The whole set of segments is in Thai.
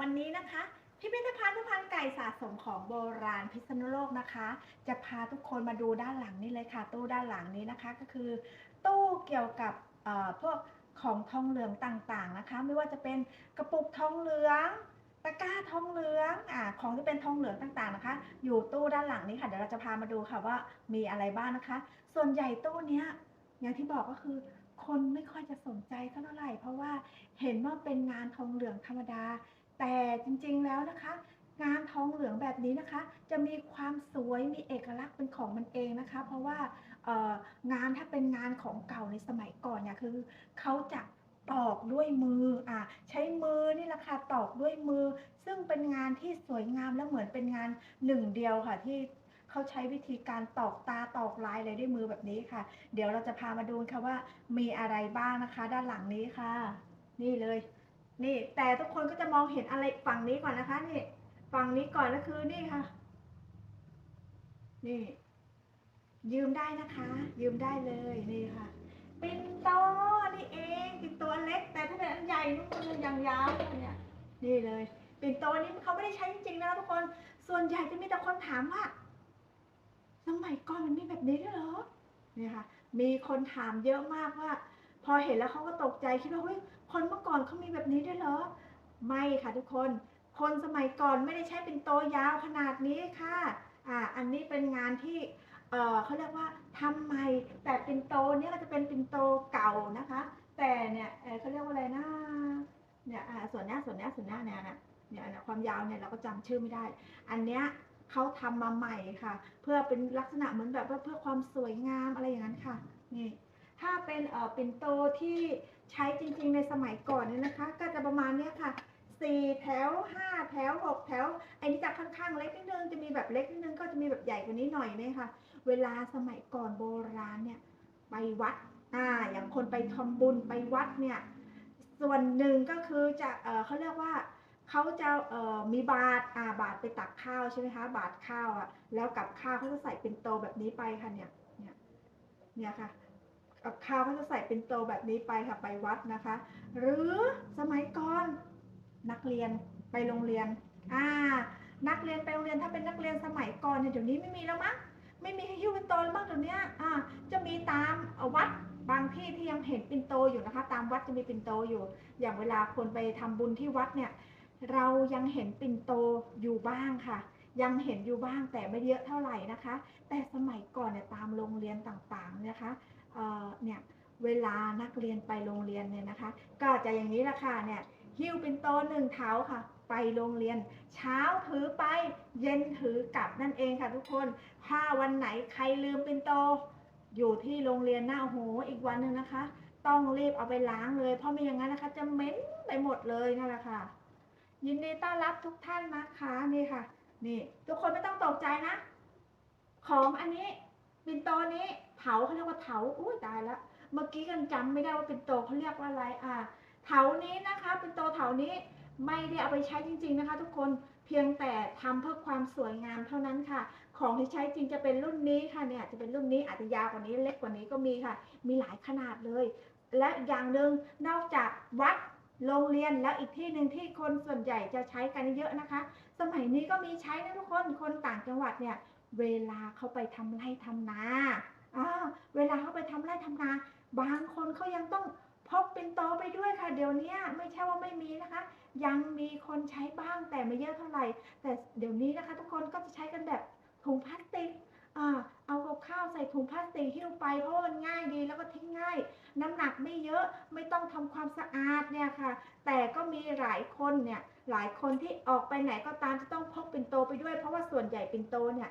วันนี้นะคะ พิพิธภัณฑ์พันธ์ไก่สะสมของโบราณพิษณุโลกนะคะ จะพาทุกคนมาดูด้านหลังนี่เลยค่ะ ตู้ด้านหลังนี้นะคะก็คือ ตู้เกี่ยวกับพวกของทองเหลืองต่างๆนะคะ ไม่ว่าจะเป็นกระปุกทองเหลืองตะกร้าทองเหลืองอ่าของที่เป็นทองเหลืองต่างๆนะคะ อยู่ตู้ด้านหลังนี้ค่ะเดี๋ยวเราจะพามาดูค่ะว่ามีอะไรบ้างนะคะ ส่วนใหญ่ตู้เนี้ยอย่างที่บอกก็คือคนไม่ค่อยจะสนใจเท่าไหร่ เพราะว่าเห็นว่าเป็นงานทองเหลืองธรรมดา แต่จริงๆแล้วนะคะ งานทองเหลืองแบบนี้นะคะ จะมีความสวยมีเอกลักษณ์เป็นของมันเองนะคะ เพราะว่างานถ้าเป็นงานของเก่าในสมัยก่อนเนี่ยคือเขาจะตอกด้วยมืออะใช้มือนี่แหละค่ะตอกด้วยมือ ซึ่งเป็นงานที่สวยงามและเหมือนเป็นงานหนึ่งเดียวค่ะที่เขาใช้วิธีการตอกตาตอกลายอะไรด้วยมือแบบนี้ค่ะ เดี๋ยวเราจะพามาดูค่ะว่ามีอะไรบ้างนะคะ ด้านหลังนี้ค่ะ นี่เลย นี่แต่ทุกคนก็จะมองเห็นอะไรฝั่งนี้ก่อนนะคะนี่ฝั่งนี้ก่อนก็คือนี่ค่ะ นี่ ยืมได้นะคะ ยืมได้เลยนี่ค่ะปินโตนี่เองปินโตอันเล็ก แต่ถ้าเป็นอันใหญ่นู่นมันยังยาวเนี่ยนี่เลยปินโตนี้เขาไม่ได้ใช้จริงๆนะทุกคน ส่วนใหญ่จะมีแต่คนถามว่าสมัยก่อนมันมีแบบนี้ด้วยเหรอเนี่ยค่ะ มีคนถามเยอะมากว่า พอเห็นแล้วเขาก็ตกใจคิดว่าเฮ้ยคนเมื่อก่อน ไม่ค่ะทุกคน คนสมัยก่อนไม่ได้ใช้เป็นโตยาวขนาดนี้ค่ะอ่าอันนี้เป็นงานที่เออเขาเรียกว่าทำใหม่แต่ปินโตเนี่ยก็จะเป็นปินโตเก่านะคะ แต่เนี่ยเเขาเรียกว่าอะไรนะเนี่ยส่วนนี้ส่วนนี้ส่วนนี้เนี่ยนะเนี่ยเนี่ยความยาวเนี่ยเราก็จำชื่อไม่ได้ อันเนี้ยเขาทำมาใหม่ค่ะ เพื่อเป็นลักษณะเหมือนแบบว่าเพื่อความสวยงามอะไรอย่างนั้นค่ะนี่ถ้าเป็นเออปิ่นโตที่ใช้จริงๆในสมัยก่อนเนี่ยนะคะ ก็ นี้ยค่ะสี่แถวห้าแถวหกแถวอ้นี่จะค่อนข้างเล็กนิดนึงจะมีแบบเล็กนิดนึงก็จะมีแบบใหญ่กว่านี้หน่อยเนี่ยค่ะ เวลาสมัยก่อนโบราณเนี่ยไปวัดอ่าอย่างคนไปทำบุญไปวัดเนี่ยส่วนหนึ่งก็คือจะเออเขาเรียกว่าเขาจะเอ่อมีบาตรอ่าบาตรไปตักข้าวใช่ไหมคะบาตรข้าวอะแล้วกับข้าวเขาจะใส่เป็นโตแบบนี้ไปค่ะเนี่ยเนี่ยเนี่ยค่ะ กับข้าวก็จะใส่เป็นโตแบบนี้ไปค่ะไปวัดนะคะ หรือสมัยก่อนนักเรียนไปโรงเรียนอ่านักเรียนไปโรงเรียนถ้าเป็นนักเรียนสมัยก่อนเนี่ยเดี๋ยวนี้ไม่มีแล้วมั้งไม่มีให้หิ้วเป็นโตแล้วมั้งเดี๋ยวนี้อ่าจะมีตามวัดบางที่ที่ยังเห็นเป็นโตอยู่นะคะ ตามวัดจะมีเป็นโตอยู่ อย่างเวลาคนไปทำบุญที่วัดเนี่ยเรายังเห็นปิ่นโตอยู่บ้างค่ะ ยังเห็นอยู่บ้างแต่ไม่เยอะเท่าไหร่นะคะ แต่สมัยก่อนเนี่ยตามโรงเรียนต่างๆนะคะ เเนี่ยเวลานักเรียนไปโรงเรียนเนี่ยนะคะ ก็จะอย่างนี้ละค่ะเนี่ยหิ้วเปิ่นโตหนึ่งเท้าค่ะ ไปโรงเรียน เช้าถือไปเย็นถือกลับนั่นเองค่ะทุกคนถ้าวันไหนใครลืมเปิ่นโต อยู่ที่โรงเรียนหน้าโหอีกวันหนึ่งนะคะ ต้องรีบเอาไปล้างเลย เพราะไม่อย่างนั้นนะคะ จะเหม็นไปหมดเลยนั่นแหละค่ะ ยินดีต้อนรับทุกท่านนะคะนี่ค่ะ นี่ ทุกคนไม่ต้องตกใจนะ ของอันนี้ปินโตนี้ ถาเขาเรียกว่าเถาอุ้ยตายแล้วเมื่อกี้กันจำไม่ได้ว่าเปินโตเขาเรียกว่าอะไรอ่าเถานี้นะคะ เปินโตเถานี้ไม่ได้เอาไปใช้จริง ๆนะคะ ทุกคนเพียงแต่ทำเพื่อความสวยงามเท่านั้นค่ะ ของที่ใช้จริงจะเป็นรุ่นนี้ค่ะเนี่ยจะเป็นรุ่นนี้อาจจะยาวกว่านี้เล็กกว่านี้ก็มีค่ะ มีหลายขนาดเลย และอย่างหนึ่งนอกจากวัดโรงเรียนแล้วอีกที่หนึ่งที่คนส่วนใหญ่จะใช้กันเยอะนะคะ สมัยนี้ก็มีใช้นะทุกคนคนต่างจังหวัดเนี่ยเวลาเขาไปทำไร่ทำนาอ่า เวลาเขาไปทำไร่ทำนา บางคนเขายังต้องพกปินโตไปด้วยค่ะ เดี๋ยวนี้ไม่ใช่ว่าไม่มีนะคะ ยังมีคนใช้บ้างแต่ไม่เยอะเท่าไหร่ แต่เดี๋ยวนี้นะคะ ทุกคนก็จะใช้กันแบบถุงพลาสติกเอากับข้าวใส่ถุงพลาสติกหิ้วไปเพราะมันง่ายดีแล้วก็ทิ้งง่าย น้ำหนักไม่เยอะไม่ต้องทำความสะอาดเนี่ยค่ะ แต่ก็มีหลายคนเนี่ยหลายคนที่ออกไปไหนก็ตามจะต้องพกปินโตไปด้วย เพราะว่าส่วนใหญ่ปินโตเนี่ย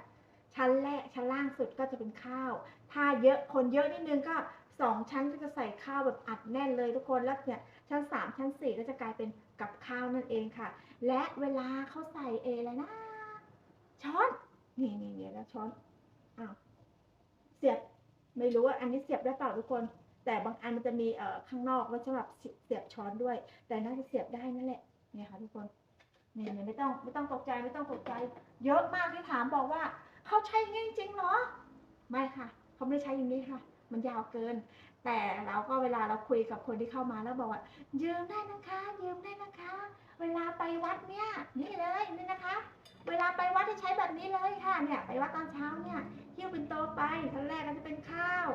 ชั้นแรกชั้นล่างสุดก็จะเป็นข้าว ถ้าเยอะคนเยอะนิดนึงก็สองชั้นก็จะใส่ข้าวแบบอัดแน่นเลยทุกคนแล้วเนี่ยชั้นสามชั้นสี่ก็จะกลายเป็นกับข้าวนั่นเองค่ะ และเวลาเขาใส่เออะไรนะช้อนนี่นี่นี่แล้วช้อนอ้าวเสียบไม่รู้ว่าอันนี้เสียบได้เปล่าทุกคน แต่บางอันมันจะมีเอ่อข้างนอกไว้สำหรับเสียบช้อนด้วย แต่น่าจะเสียบได้นั่นแหละเนี่ยค่ะทุกคนนี่ยเนี่ยไม่ต้องไม่ต้องตกใจไม่ต้องตกใจ เยอะมากที่ถามบอกว่า เขาใช้อย่างนี้จริงเหรอ ไม่ค่ะ เขาไม่ใช้อย่างนี้ค่ะ มันยาวเกิน แต่เราก็เวลาเราคุยกับคนที่เข้ามาแล้วบอกว่า ยืมได้นะคะ ยืมได้นะคะ เวลาไปวัดเนี่ย นี่เลยนี่นะคะ เวลาไปวัดจะใช้แบบนี้เลยค่ะ เนี่ย ไปวัดตอนเช้าเนี่ยหิ้วปิ่นโตไปขั้นแรกก็จะเป็นข้าว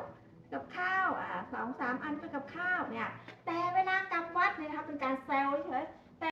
กับข้าวอ่าสองสามอันเป็นกับข้าวเนี่ย แต่เวลากลับวัดเนี่ยนะคะเป็นการแซวเฉย